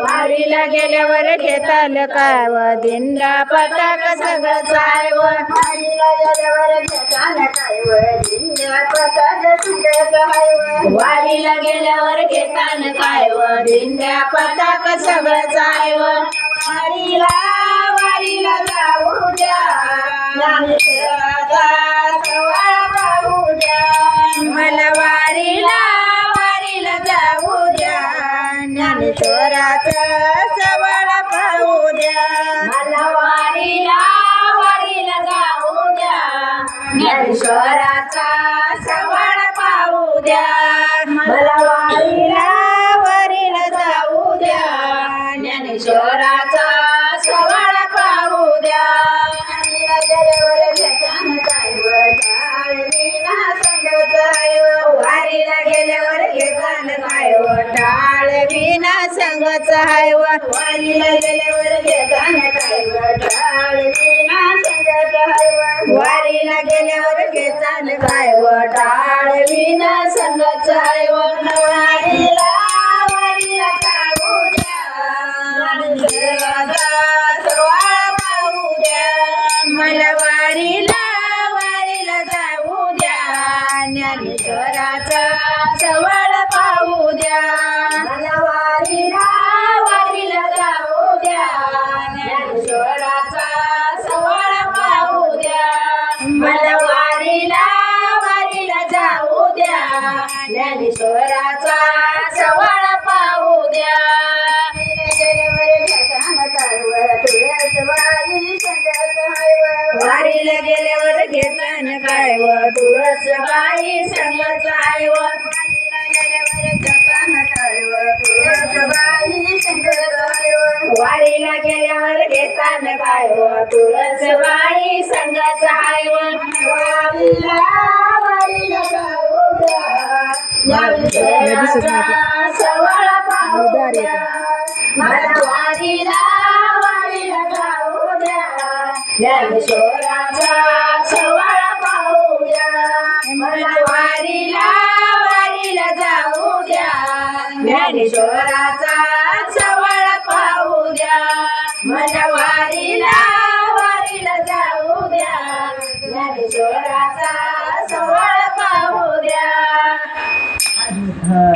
वारीला गेल्यावर घेताल काय व? दिंडा पताक सगळंच आहे व? वारीला गेल्यावर घेताल काय व? दिंड्या पताक सगळंच आहे व? वारीला वारीला ज्ञानेश्वराचा सवळ पाहू द्या. मला वारीला वारीला जाऊ द्या. ज्ञानेश्वराचा सवाळ पाहू द्या. मला वारीला वारीला जाऊ द्या. ज्ञानेश्वराचा संगच हाय व. वारीला गेल्यावर घेतान काय व? टाळ विना संगच हाय वारीला गेल्यावर घेतान काय हाय वारीला वारीला जाऊ द्या. पाहू द्या. मला वारीला वारीला जाऊ द्या. ज्ञानेश्वराचा सवाळ पाहू द्या. मला वारीला वारीला जाऊ द्या. ज्ञानेश्वराचा पाहू द्या. वारीला गेल्यावर घेतान काय व तुळस बाई घेतान काय तुळस बाई संगत आहे व वारीला ज्ञानेश्वराचा सवाळ पाहू मला वारीला वारीला जाऊ द्या ज्ञानेश्वराचा सवाळ पाहू मला वारीला वारीला जाऊ द्या ज्ञानेश्वराचा ज्ञानेश्वराचा सवाळ पाहू द्या. हा.